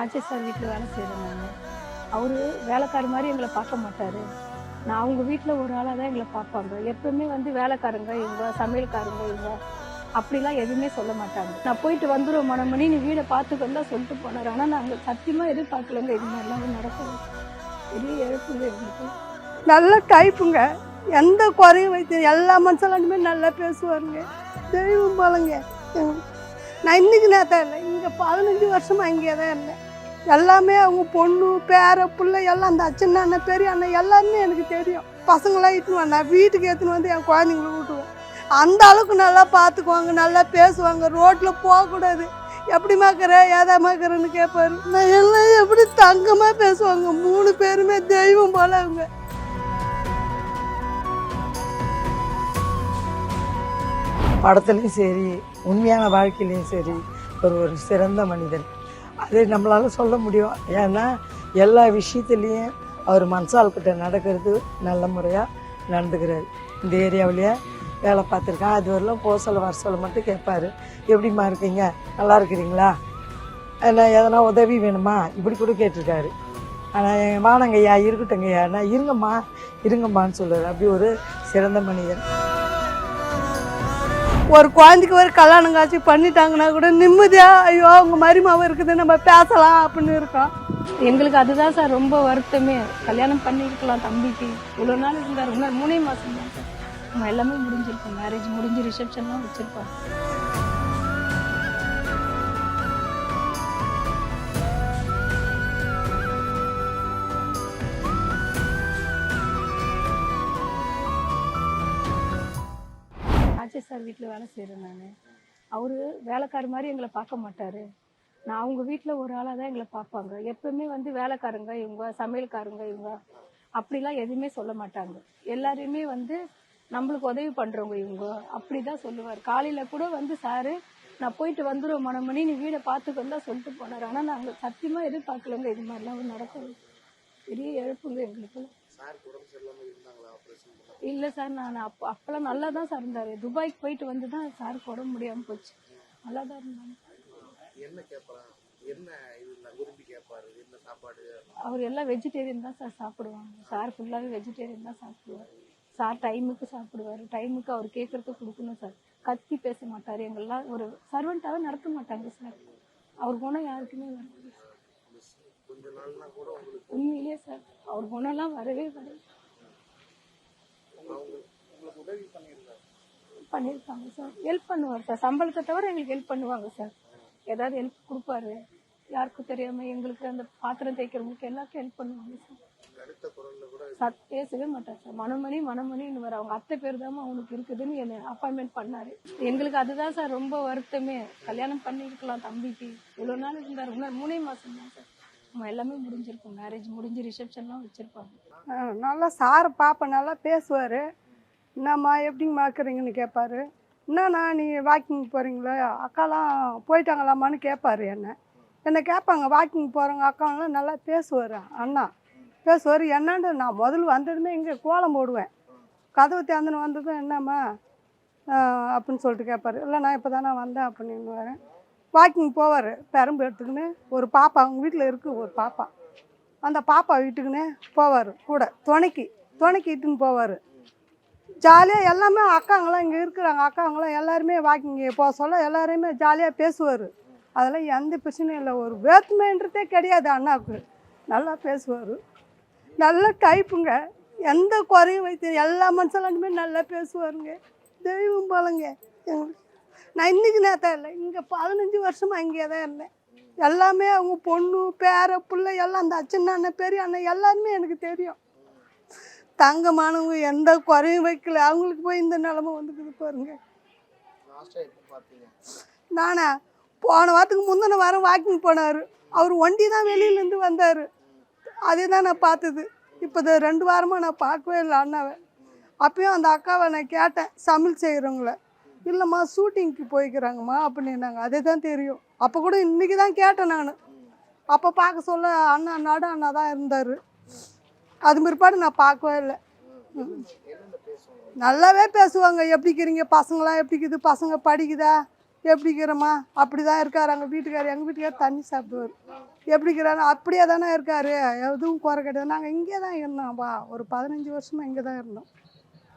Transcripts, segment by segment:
Rajesh sir வீட்டில் வேலை செய்கிறேன் நான் அவர் வேலைக்கார மாதிரி எங்களை பார்க்க மாட்டார். நான் அவங்க வீட்டில் ஒரு ஆளாக தான் எங்களை பார்ப்பாங்க. எப்பவுமே வந்து வேலைக்காரங்க இவங்க சமையல்காரங்க இவங்க. அப்படிலாம் எதுவுமே சொல்ல மாட்டாங்க. நான் போயிட்டு வந்துடுவோம் மணமணி நீ வீடை பார்த்துக்கன்னு சொல்லிட்டு போனார். ஆனால் நாங்கள் சத்தியமாக எதிர்பார்க்கலங்க. இது மாதிரிலாம் நடக்கும் பெரிய இழப்புங்க எங்களுக்கு. நல்ல டைப்புங்க எந்த குறையும் வைத்து எல்லா மனுஷங்களுமே நல்லா பேசுவாருங்க. தெய்வம் போலங்க. நான் இன்னைக்கு நேரத்தான் இல்லை. இங்கே பதினஞ்சு வருஷமாக இங்கே தான் இருந்தேன். எல்லாமே அவங்க பொண்ணு பேர பிள்ளை எல்லாம் அந்த அச்சன் அண்ணன் பெரிய அண்ணன் எல்லாருமே எனக்கு தெரியும். பசங்களாம் இட்டுன்னு நான் வீட்டுக்கு எடுத்துன்னு வந்து என் குழந்தைங்கள விட்டுவேன் அந்த அளவுக்கு நல்லா பார்த்துக்குவாங்க நல்லா பேசுவாங்க. ரோட்டில் போகக்கூடாது. எப்படி மாக்கிற ஏதா மாக்கிறன்னு கேட்பாரு நான் எல்லாம் எப்படி தங்கமாக பேசுவாங்க. மூணு பேருமே தெய்வம் போல அவங்க. படத்துலையும் சரி உண்மையான வாழ்க்கையிலையும் சரி ஒரு ஒரு சிறந்த மனிதன். அது நம்மளால் சொல்ல முடியும். ஏன்னா எல்லா விஷயத்துலேயும் அவர் மனசால்கிட்ட நடக்கிறது நல்ல முறையாக நடந்துக்கிறார். இந்த ஏரியாவிலேயே வேலை பார்த்துருக்கேன். அது வரலாம் போக சொல்ல வர சொல்ல மட்டும் கேட்பாரு. எப்படிம்மா இருக்கீங்க? நல்லா இருக்கிறீங்களா? என்ன எதனா உதவி வேணுமா? இப்படி கூட கேட்டிருக்காரு. ஆனால் வானங்கய்யா இருக்கட்டுங்கய்யா. நான் இருங்கம்மா இருங்கம்மான்னு சொல்லுவார் அப்படி ஒரு சிறந்த மனிதன். ஒரு குழந்தைக்கு ஒரு கல்யாணம் காட்சி பண்ணிட்டாங்கன்னா கூட நிம்மதியாக ஐயோ அவங்க மருமாவும் இருக்குது நம்ம பேசலாம் அப்படின்னு இருக்கோம் எங்களுக்கு அதுதான் சார் ரொம்ப வருத்தமே. கல்யாணம் பண்ணிருக்கலாம் தம்பிக்கு. இவ்வளோ நாள் இருந்தார். இன்னும் மூணே மாதம் தான் சார். நம்ம எல்லாமே முடிஞ்சிருக்கோம். மேரேஜ் முடிஞ்சு ரிசப்ஷன்லாம் வச்சுருப்போம் சார் வீட்டில் வேலை செய்கிறேன் நான். அவர் வேலைக்கார மாதிரி எங்களை பார்க்க மாட்டார். நான் அவங்க வீட்டில் ஒரு ஆளாக தான் எங்களை பார்ப்பாங்க. எப்பவுமே வந்து வேலைக்காரங்க இவங்க சமையல்காரங்க இவங்க. அப்படிலாம் எதுவுமே சொல்ல மாட்டாங்க. எல்லாரையுமே வந்து நம்மளுக்கு உதவி பண்ணுறவங்க இவங்க. அப்படி தான் சொல்லுவார். காலையில் கூட வந்து சாரு நான் போயிட்டு வந்துடுவோம் மணமணி நீ வீடை பார்த்துக்கன்னு தான் சொல்லிட்டு போனார். ஆனால் நாங்கள் சத்தியமாக எதிர்பார்க்கலங்க. இது மாதிரிலாம் நடக்கும் பெரிய இழப்புங்க எங்களுக்கு. இல்லை சார் நான் அப்போ அப்போல்லாம் நல்லா தான் சார் இருந்தார். துபாய்க்கு போயிட்டு வந்து தான் சாருக்கு உடம்பு முடியாமல் போச்சு. நல்லா தான் இருந்தாங்க என்ன சாப்பாடு? அவர் எல்லாம் வெஜிடேரியன் தான் சார் சாப்பிடுவாங்க. சார் ஃபுல்லாகவே வெஜிடேரியன் தான் சாப்பிடுவார். சார் டைமுக்கு சாப்பிடுவார். டைமுக்கு அவர் கேட்கறதுக்கு கொடுக்கணும் சார். கத்தி பேச மாட்டார். எங்கெல்லாம் ஒரு சர்வெண்ட்டாகவே நடத்த மாட்டாங்க சார். அவர் குணம் யாருக்குமே வராது கொஞ்ச நாள்னா கூட உங்களுக்கு உண்மையிலேயே சார் அவர் குணம்லாம் வரவே வராது அவங்க உங்களுக்கு உதவி பண்ணியிருக்காங்க சார். ஹெல்ப் பண்ணுவார் சார். சம்பளத்தை தவிர எங்களுக்கு ஹெல்ப் பண்ணுவாங்க சார். ஏதாவது ஹெல்ப் கொடுப்பாரு. யாருக்கும் தெரியாம எங்களுக்கு அந்த பாத்திரம் தேய்க்கிறவங்களுக்கு எல்லாருக்கும் ஹெல்ப் பண்ணுவாங்க சார். சத் பேசவே மாட்டார் சார். மணமணி மணமணின்னு வர அவங்க அத்தை பேர் தான் அவனுக்கு இருக்குதுன்னு என்னை அப்பாயின்மெண்ட் பண்ணாரு. எங்களுக்கு அதுதான் சார் ரொம்ப வருத்தமே. கல்யாணம் பண்ணிருக்கலாம் தம்பிக்கு. இவ்வளோ நாள் இருந்தார். மூணே மாசம் தான் சார். எல்லாமே முடிஞ்சிருக்கும். மேரேஜ் முடிஞ்சு ரிசப்ஷன்லாம் வச்சுருப்பாங்க. ஆ, நல்லா சாரை பாப்பா நல்லா பேசுவார். என்னம்மா எப்படிங்கம்மா இருக்கிறீங்கன்னு கேட்பாரு என்னண்ணா நீ வாக்கிங் போகிறீங்களா அக்காலாம் போயிட்டாங்களாம்மான்னு கேட்பாரு என்ன. என்னை கேட்பாங்க வாக்கிங் போகிறவங்க அக்காலாம் நல்லா பேசுவார் அண்ணா. பேசுவார் என்னன்னு நான் முதல்ல வந்ததுமே இங்கே கோலம் போடுவேன். கதவு திறந்துன்னு வந்ததும் என்னம்மா அப்படின்னு சொல்லிட்டு கேட்பாரு இல்லை நான் இப்போ தானே வந்தேன் அப்படின்னு வரேன் வாக்கிங் போவார் பெரம்பு எடுத்துக்கின்னு ஒரு பாப்பா அவங்க வீட்டில் இருக்குது ஒரு பாப்பா. அந்த பாப்பா வீட்டுக்குன்னே போவார் கூட துணைக்கு துணைக்கு இட்டுன்னு போவார். ஜாலியாக எல்லாமே அக்காங்களாம் இங்கே இருக்கிறாங்க அக்காங்களாம் எல்லாருமே வாக்கிங் போக சொல்ல எல்லாரையுமே ஜாலியாக பேசுவார். அதெல்லாம் எந்த பிரச்சனையும் இல்லை ஒரு வேற்றுமைன்றதே கிடையாது அண்ணாவுக்கு. நல்லா பேசுவார். நல்ல டைப்புங்க. எந்த குறையும் வைத்து எல்லா மனுஷலாண்டுமே நல்லா பேசுவாருங்க. தெய்வம் போலங்க. எங்களுக்கு நான் இன்றைக்கி நேரத்தான் இல்லை. இங்கே பதினஞ்சு வருஷமாக இங்கே தான் இருந்தேன். எல்லாமே அவங்க பொண்ணு பேர பிள்ளை எல்லாம் அந்த அச்சன் அண்ணன் பெரிய அண்ணன் எல்லாருமே எனக்கு தெரியும். தங்கமானவங்க எந்த குறையும் வைக்கல. அவங்களுக்கு போய் இந்த நிலமை வந்துக்குது பாருங்க. நானா போன வாரத்துக்கு முந்தின வாரம் வாக்கிங் போனார். அவர் ஒண்டி தான் வெளியிலேருந்து வந்தார். அதே தான் நான் பார்த்தது. இப்போ ரெண்டு வாரமாக நான் பார்க்கவே இல்லை அண்ணாவை. அப்பயும் அந்த அக்காவை நான் கேட்டேன் சமையல் செய்கிறவங்கள இல்லைம்மா ஷூட்டிங்க்கு போய்க்கிறாங்கம்மா அப்படின்னாங்க அதே தான் தெரியும். அப்போ கூட இன்றைக்கி தான் கேட்டேன் நான். அப்போ பார்க்க சொல்ல அண்ணா அண்ணாடு அண்ணா தான் இருந்தார். அது பிற்பாடு நான் பார்க்கவே இல்லை. நல்லாவே பேசுவாங்க. எப்படி இருக்கிறீங்க? பசங்களாம் எப்படி இருக்குது? பசங்க படிக்குதா? எப்படிக்கிறோமா அப்படி தான் இருக்கார். எங்கள் வீட்டுக்கார் எங்கள் வீட்டுக்கார் தண்ணி சாப்பிடுவார். எப்படிக்கிறாரு அப்படியே தானே இருக்கார். எதுவும் குறை கிடையாது. நாங்கள் இங்கே தான் இருந்தோம். வா ஒரு பதினஞ்சு வருஷமாக இங்கே தான் இருந்தோம்.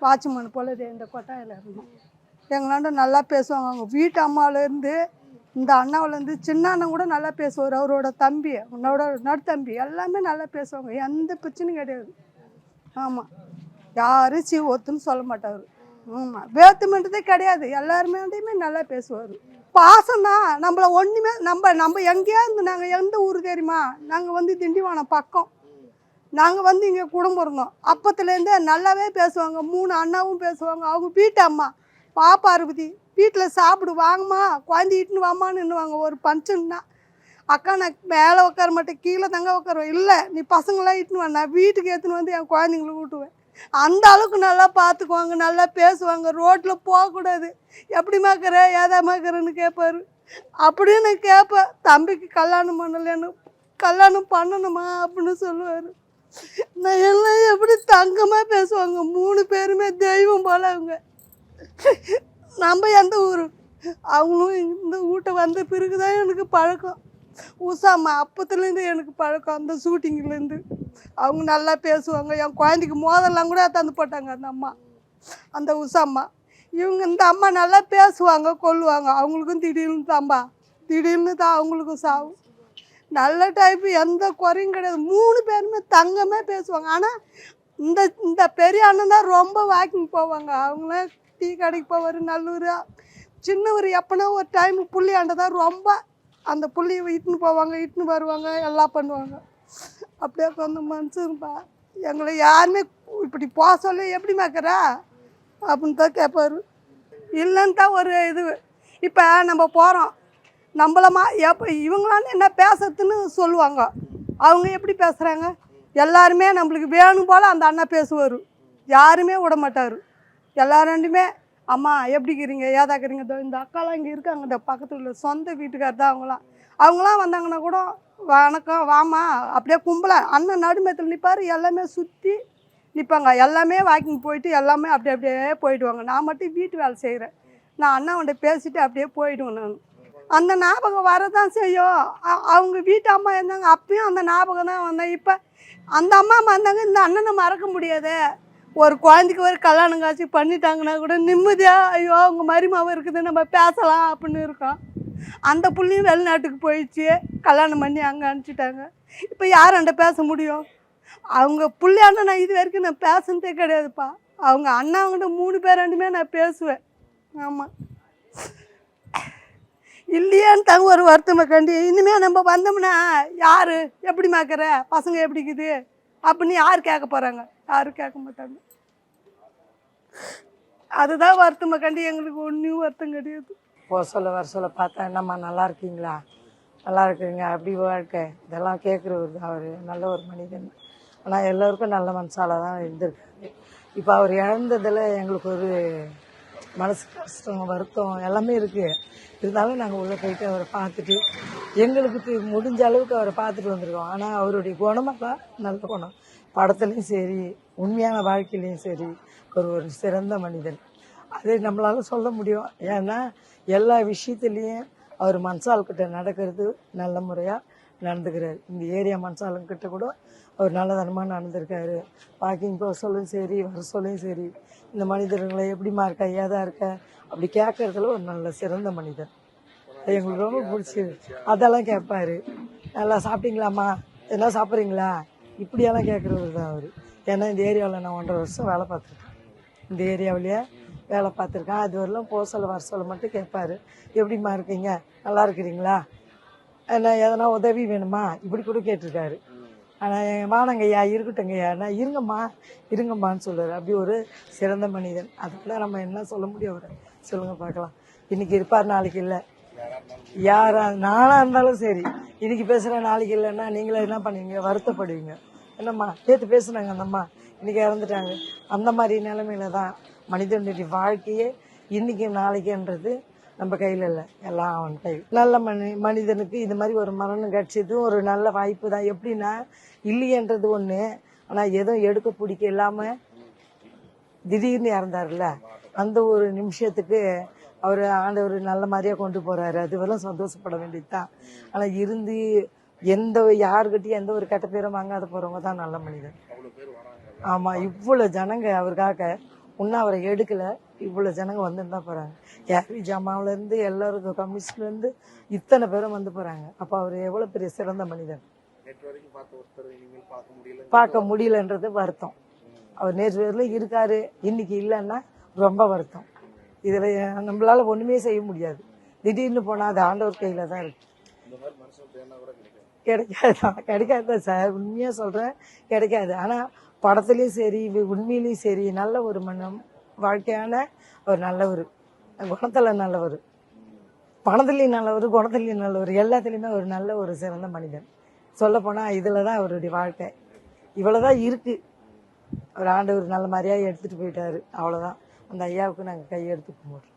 வாட்ச்மேன் போல இந்த கொட்டாயில் இருந்தோம். எங்களாண்ட நல்லா பேசுவாங்க. அவங்க வீட்டு அம்மாவிலேருந்து இந்த அண்ணாவிலேருந்து சின்ன அண்ணன் கூட நல்லா பேசுவார். அவரோட தம்பி உன்னோட நடுத்தம்பி எல்லாமே நல்லா பேசுவாங்க. எந்த பிரச்சனையும் கிடையாது. ஆமாம் யாரும் சி ஒத்துன்னு சொல்ல மாட்டார். ஆமாம் வேத்துமென்றதே கிடையாது. எல்லாருமேட்டையுமே நல்லா பேசுவார். பாசம் தான் நம்மள ஒன்றுமே நம்ம நம்ம எங்கேயா இருந்து நாங்கள் எந்த ஊர் தெரியுமா? நாங்கள் வந்து திண்டிவனம் பக்கம். நாங்கள் வந்து இங்கே குடும்பம் இருந்தோம். அப்பத்துலேருந்தே நல்லாவே பேசுவாங்க. மூணு அண்ணாவும் பேசுவாங்க. அவங்க வீட்டு அம்மா. வா பார்வதி வீட்டில் சாப்பிடு வாங்கம்மா குழந்தை இட்டுன்னு வாமான்னுவாங்க ஒரு ஃபங்க்ஷன்னா அக்கா நான் மேலே உட்கார மாட்டேன் கீழே தங்க உட்காருவேன் இல்லை நீ பசங்களாம் இட்டுன்னு வா நான் வீட்டுக்கு எடுத்துன்னு வந்து என் குழந்தைங்கள ஊட்டுவேன். அந்த அளவுக்கு நல்லா பார்த்துக்குவாங்க நல்லா பேசுவாங்க. ரோட்டில் போகக்கூடாது. எப்படி மாக்கிற ஏதா மாக்கிறேன்னு கேட்பாரு அப்படின்னு கேட்பேன் தம்பிக்கு கல்யாணம் பண்ணலைன்னு கல்யாணம் பண்ணணுமா? அப்படின்னு சொல்லுவார். நான் எல்லாம் எப்படி தங்கமாக பேசுவாங்க. மூணு பேருமே தெய்வம் போல அவங்க. நம்ம எந்த ஊர்? அவங்களும் இந்த வீட்டை வந்த பிறகு தான் எனக்கு பழக்கம். உஷாம்மா அப்பத்துலேருந்து எனக்கு பழக்கம் அந்த ஷூட்டிங்லேருந்து அவங்க நல்லா பேசுவாங்க. என் குழந்தைக்கு மோதெல்லாம் கூட தந்து போட்டாங்க அந்த அம்மா. அந்த உஷாம்மா இவங்க இந்த அம்மா நல்லா பேசுவாங்க கொல்லுவாங்க. அவங்களுக்கும் திடீர்னு தாம்பா. திடீர்னு தான் அவங்களுக்கும் சாவும் நல்ல டைப்பு எந்த குறையும் கிடையாது. மூணு பேருமே தங்கமே பேசுவாங்க. ஆனால் இந்த இந்த பெரிய அண்ணன் தான் ரொம்ப வாக்கிங் போவாங்க. அவங்களாம் டீ கடைக்கு போவார் நல்லூர். சின்னவர் எப்போனா ஒரு டைம் புள்ளி ஆண்டதான் ரொம்ப அந்த புள்ளியை இட்டுன்னு போவாங்க இட்டுன்னு வருவாங்க எல்லாம் பண்ணுவாங்க. அப்படியே கொஞ்சம் மனுஷன்ப்பா எங்களை யாருமே இப்படி போக சொல்ல எப்படி மேக்கிறா அப்படின்னு தான் கேட்பாரு இல்லைன்னு தான் ஒரு இது. இப்போ நம்ம போகிறோம் நம்மளமா எப்போ இவங்களான்னு என்ன பேசுறதுன்னு சொல்லுவாங்க. அவங்க எப்படி பேசுகிறாங்க எல்லாருமே நம்மளுக்கு வேணும் போல் அந்த அண்ணா பேசுவார். யாருமே விட மாட்டார் எல்லாருண்டுமே அம்மா எப்படி இருக்கிறீங்க ஏதாக்குறீங்க இந்த அக்காலாம் இங்கே இருக்காங்க. இந்த பக்கத்தில் உள்ள சொந்த வீட்டுக்கார் தான் அவங்களாம். அவங்களாம் வந்தாங்கன்னா கூட வணக்கம் வாமா அப்படியே கும்பல அண்ணன் நடுமத்தில் நிற்பார் எல்லாமே சுற்றி நிற்பாங்க எல்லாமே வாக்கிங் போயிட்டு எல்லாமே அப்படியே அப்படியே போயிடுவாங்க. நான் மட்டும் வீட்டு வேலை செய்கிறேன் நான் அண்ணாவன்ட்ட பேசிட்டு அப்படியே போயிடுவேன் நான். அந்த ஞாபகம் வரதான் செய்யும். அ- அவங்க வீட்டு அம்மா இருந்தாங்க. அப்பயும் அந்த ஞாபகம் தான் வந்தேன். இப்போ அந்த அம்மா வந்தாங்க. இந்த அண்ணனை மறக்க முடியாது. ஒரு குழந்தைக்கு ஒரு கல்யாணம் காட்சி பண்ணிட்டாங்கன்னா கூட நிம்மதியாக ஐயோ அவங்க மருமாவை இருக்குது நம்ம பேசலாம் அப்படின்னு இருக்கோம். அந்த புள்ளையும் வெளிநாட்டுக்கு போயிடுச்சு கல்யாணம் பண்ணி அங்கே அனுப்பிச்சிட்டாங்க. இப்போ யார் பேச முடியும்? அவங்க புள்ளையாண்ட நான் இது வரைக்கும் நான் பேசுனதே கிடையாதுப்பா. அவங்க அண்ணாங்கிட்ட மூணு பேராண்டுமே நான் பேசுவேன். ஆமாம் இல்லையான்னு தாங்க ஒரு வருத்தமை கண்டி இனிமேல் நம்ம வந்தோம்னா யார்? எப்படி மாக்கிற பசங்க எப்படி இருக்குது? அப்படின்னு யார் கேட்க போகிறாங்க யாரும் கேட்க மாட்டாங்க. அதுதான் வருத்தமாக கண்டி எங்களுக்கு ஒன்றும் வருத்தம் கிடையாது. போக சொல்ல வர சொல்ல பார்த்தா என்னம்மா நல்லா இருக்கீங்களா? நல்லா இருக்கிறீங்க அப்படி வாழ்க்கை. இதெல்லாம் கேட்குறவர் தான் அவர். நல்ல ஒரு மனிதன். ஆனால் எல்லோருக்கும் நல்ல மனசால தான் இருந்திருக்காரு. இப்போ அவர் இழந்ததில் எங்களுக்கு ஒரு மனசு கஷ்டம் வருத்தம் எல்லாமே இருக்குது இருந்தாலும் நாங்கள் உள்ளே போயிட்டு அவரை பார்த்துட்டு எங்களுக்கு முடிஞ்ச அளவுக்கு அவரை பார்த்துட்டு வந்திருக்கோம். ஆனால் அவருடைய குணமெல்லாம் நல்ல குணம். படத்துலையும் சரி உண்மையான வாழ்க்கையிலையும் சரி ஒரு ஒரு சிறந்த மனிதன். அது நம்மளால சொல்ல முடியும். ஏன்னா எல்லா விஷயத்துலேயும் அவர் மனசால்கிட்ட நடக்கிறது நல்ல முறையாக நடந்துக்கிறார். இந்த ஏரியா மனசாலுங்கிட்ட கூட அவர் நல்லதனமாக நடந்திருக்காரு. வாக்கிங் போக சொல்லும் சரி வர சொல்லும் சரி இந்த மனிதர்களை எப்படிமா இருக்கா ஏதா இருக்க? அப்படி கேட்கறதுல ஒரு நல்ல சிறந்த மனிதன். அது எங்களுக்கு ரொம்ப பிடிச்சி அதெல்லாம் கேட்பாரு. நல்லா சாப்பிட்டீங்களாம்மா? எல்லாம் சாப்பிட்றீங்களா? இப்படியெல்லாம் கேட்குறவர் தான் அவர். ஏன்னா இந்த ஏரியாவில் நான் ஒன்றரை வருஷம் வேலை பார்த்துருக்கேன். இந்த ஏரியாவிலேயே வேலை பார்த்துருக்கேன். அது வரலாம் போக சொல்ல வர சொல்ல மட்டும் கேட்பாரு. எப்படிம்மா இருக்கீங்க? நல்லா இருக்கிறீங்களா? என்ன எதனா உதவி வேணுமா? இப்படி கூட கேட்டிருக்காரு. ஆனால் எங்கள் வானங்கய்யா இருக்கட்டுங்கய்யா நான் இருங்கம்மா இருங்கம்மான்னு சொல்லுவார் அப்படி ஒரு சிறந்த மனிதன். அதுக்குள்ள நம்ம என்ன சொல்ல முடியும் அவரை? சொல்லுங்கள் பார்க்கலாம். இன்றைக்கி இருப்பார் நாளைக்கு இல்லை. யாரா நானா இருந்தாலும் சரி. இன்னைக்கு பேசுகிறேன் நாளைக்கு இல்லைன்னா நீங்களே என்ன பண்ணுவீங்க? வருத்தப்படுவீங்க. என்னம்மா? நேற்று பேசுனாங்க அந்த அம்மா இன்னைக்கு இறந்துட்டாங்க. அந்த மாதிரி நிலைமையில தான் மனிதனுடைய வாழ்க்கையே இன்னைக்கு நாளைக்குன்றது நம்ம கையில் இல்லை. எல்லாம் அவன் கை. நல்ல மனி மனிதனுக்கு இது மாதிரி ஒரு மரணம் கிடைச்சது ஒரு நல்ல வாய்ப்பு தான் எப்படின்னா இல்லையன்றது ஒன்று ஆனால் எதுவும் எடுக்க பிடிக்க இல்லாமல் திடீர்னு இறந்தார்ல அந்த ஒரு நிமிஷத்துக்கு அவர் ஆண்டவர் நல்ல மாதிரியா கொண்டு போறாரு. அதுவெல்லாம் சந்தோஷப்பட வேண்டியது தான் ஆனா இருந்து எந்த யாருக்கிட்டையும் எந்த ஒரு கெட்ட பேரும் வாங்காத போறவங்க தான் நல்ல மனிதன் அவ்வளவு பேர் வராங்க. ஆமா இவ்வளவு ஜனங்க அவருக்காக இன்னும் அவரை எடுக்கல. இவ்வளவு ஜனங்க வந்துட்டு தான் போறாங்க. கேரி ஜமாவுல இருந்து எல்லாருக்கும் கமிஷன்ல இருந்து இத்தனை பேரும் வந்து போறாங்க. அப்ப அவர் எவ்வளவு பெரிய சிறந்த மனிதன் பார்க்க முடியலன்றது வருத்தம். அவர் நேற்று வரையிலும் இருக்காரு. இன்னைக்கு இல்லைன்னா ரொம்ப வருத்தம். இதில் நம்மளால் ஒன்றுமே செய்ய முடியாது. திடீர்னு போனால் அது ஆண்டவர் கையில் தான் இருக்கு. கிடைக்காது தான் கிடைக்காது தான் சார். உண்மையாக சொல்கிறேன் கிடைக்காது. ஆனால் படத்துலேயும் சரி உண்மையிலையும் சரி நல்ல ஒரு மனம் வாழ்க்கையான ஒரு நல்லவர். குணத்தில் நல்லவர். பணத்துலேயும் நல்லவர் குணத்துலேயும் நல்லவர். எல்லாத்துலேயுமே ஒரு நல்ல ஒரு சிறந்த மனிதன். சொல்லப்போனால் இதில் தான் அவருடைய வாழ்க்கை. இவ்வளோ தான் இருக்குது ஒரு ஆண்டவர் நல்ல மாதிரியாக எடுத்துகிட்டு போயிட்டாரு. அவ்வளோதான் அந்த ஐயாவுக்கு நாங்க கையெடுத்து கும்பிடுறோம்